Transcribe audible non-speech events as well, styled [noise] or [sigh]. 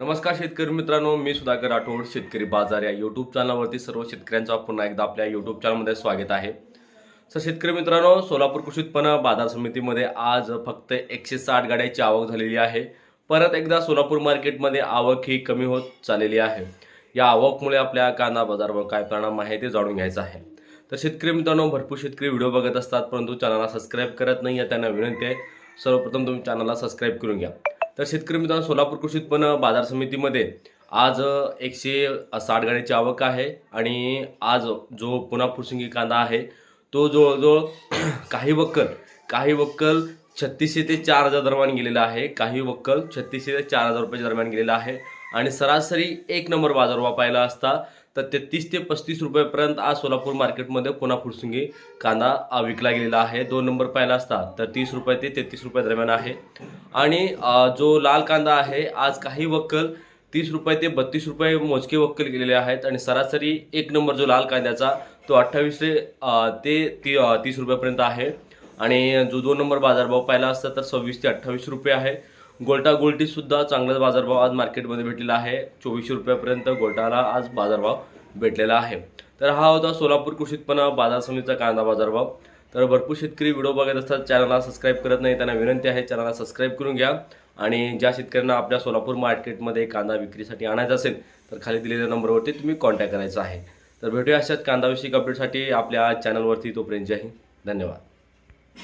नमस्कार शेतकरी मित्रांनो मी सुधाकर राठोड शेतकरी बाजार या यूट्यूब चॅनलवरती सर्व शेतकऱ्यांचा पुन्हा एकदा आपल्या यूट्यूब चॅनलमध्ये स्वागत आहे. सर शेतकरी मित्रांनो सोलापूर कृषी उत्पन्न बाजार समितीमध्ये आज फक्त एकशे साठ गाड्याची आवक झालेली आहे. परत एकदा सोलापूर मार्केटमध्ये आवक ही कमी होत चाललेली आहे. या आवकमुळे आपल्या कांदा बाजारावर काय परिणाम आहे ते जाणून घ्यायचं आहे. तर शेतकरी मित्रांनो भरपूर शेतकरी व्हिडिओ बघत असतात परंतु चॅनलला सबस्क्राईब करत नाही आहे त्यांना विनंती आहे सर्वप्रथम तुम्ही चॅनलला सबस्क्राईब करून घ्या. तर शेतकरी मित्रांनो सोलापूर कृषी उत्पन्न बाजार समितीमध्ये आज एकशे साठ गाड्याची आवक आहे आणि आज जो पुन्हा फुरसिंगी कांदा आहे तो जवळजवळ [clears throat] काही वक्कल काही वक्कल छत्तीसशे ते चार हजार दरम्यान गेलेला आहे. काही वक्कल छत्तीसशे ते चार हजार रुपयाच्या दरम्यान गेलेला आहे. आणि सरासरी एक नंबर बाजारभाव पाहिला असता तर तेहतीस ते पस्तीस रुपयापर्यंत आज सोलापूर मार्केटमध्ये पुन्हा फुरसुंगी कांदा विकला गेलेला आहे. दोन नंबर पाहिला असता तर तीस रुपये ते तेहतीस रुपये दरम्यान आहे. आणि जो लाल कांदा आहे आज काही वक्कल तीस रुपये ते बत्तीस रुपये मोजके वक्कल गेलेले आहेत. आणि सरासरी एक नंबर जो लाल कांद्याचा तो अठ्ठावीसशे ते ती तीस रुपयापर्यंत आहे. आणि जो दोन नंबर बाजारभाव पाहिला असता तर सव्वीस ते अठ्ठावीस रुपये आहे. गोल्टा गोल्टीसुद्धा चांगलाच बाजारभाव आज मार्केटमध्ये भेटलेला आहे. चोवीसशे रुपयापर्यंत गोल्टाला आज बाजारभाव भेटलेला आहे. तर हा होता सोलापूर कृषी उत्पन्न बाजार समितीचा कांदा बाजारभाव. तर भरपूर शेतकरी व्हिडिओ बघत असतात चॅनलला सबस्क्राईब करत नाही त्यांना विनंती आहे चॅनलला सबस्क्राईब करून घ्या. आणि ज्या शेतकऱ्यांना आपल्या सोलापूर मार्केटमध्ये कांदा विक्रीसाठी आणायचा असेल तर खाली दिलेल्या नंबरवरती तुम्ही कॉन्टॅक्ट करायचा आहे. तर भेटूया अशाच कांदाविषयक अपडेटसाठी आपल्या चॅनलवरती तोपर्यंत जय हिंद. धन्यवाद.